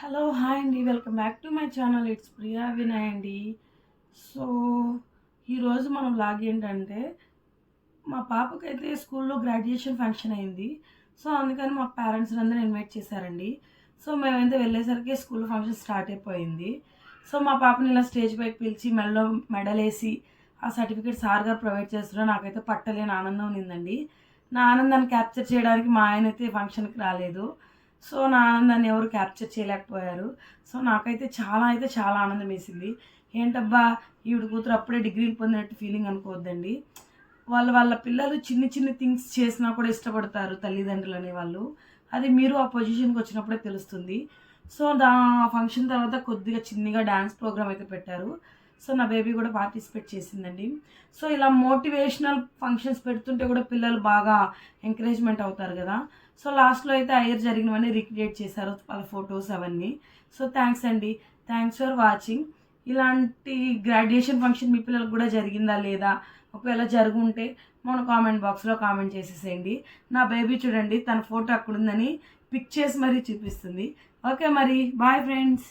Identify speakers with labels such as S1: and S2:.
S1: Hello hi అండి. Welcome back to my channel. It's Priya Vinay అండి. So ఈరోజు మనం లాగ్ ఏంటంటే మా పాపకైతే స్కూల్లో గ్రాడ్యుయేషన్ ఫంక్షన్ అయింది. సో అందుకని మా పేరెంట్స్ అందరూ ఇన్వైట్ చేశారండి. సో మేమైతే వెళ్ళేసరికి స్కూల్ ఫంక్షన్ స్టార్ట్ అయిపోయింది. సో మా పాపని ఇలా స్టేజ్ పైకి పిలిచి మెడలో మెడల్ వేసి ఆ సర్టిఫికేట్ సార్ గారు ప్రొవైడ్ చేస్తున్నారు. నాకైతే పట్టలేని ఆనందం ఉందండి నా ఆనందాన్ని క్యాప్చర్ చేయడానికి మా ఆయన అయితే ఫంక్షన్కి రాలేదు. సో నా ఆనందాన్ని ఎవరు క్యాప్చర్ చేయలేకపోయారు. సో నాకైతే చాలా అయితే చాలా ఆనందం వేసింది. ఏంటబ్బా ఈవిడ కూతురు అప్పుడే డిగ్రీలు పొందినట్టు ఫీలింగ్ అనుకోవద్దండి. వాళ్ళ వాళ్ళ పిల్లలు చిన్ని చిన్ని థింగ్స్ చేసినా కూడా ఇష్టపడతారు తల్లిదండ్రులు అనేవాళ్ళు. అది మీరు ఆ పొజిషన్కి వచ్చినప్పుడే తెలుస్తుంది. సో దా ఫంక్షన్ తర్వాత కొద్దిగా చిన్నగా డ్యాన్స్ ప్రోగ్రామ్ అయితే పెట్టారు. సో నా బేబీ కూడా పార్టిసిపేట్ చేసిందండి. సో ఇలా మోటివేషనల్ ఫంక్షన్స్ పెడుతుంటే కూడా పిల్లలు బాగా ఎంకరేజ్మెంట్ అవుతారు కదా. సో లాస్ట్లో అయితే అయ్యర్ జరిగినవన్నీ రిక్రియేట్ చేశారు వాళ్ళ ఫొటోస్ అవన్నీ. సో థ్యాంక్స్ అండి. Thanks for watching. ఇలాంటి గ్రాడ్యుయేషన్ ఫంక్షన్ మీ పిల్లలకు కూడా జరిగిందా లేదా? ఒకవేళ జరుగుంటే మన కామెంట్ బాక్స్లో కామెంట్ చేసేసేయండి. నా బేబీ చూడండి తన ఫోటో అక్కడ ఉందని పిక్ చేసి మరీ చూపిస్తుంది. ఓకే మరి బాయ్ ఫ్రెండ్స్.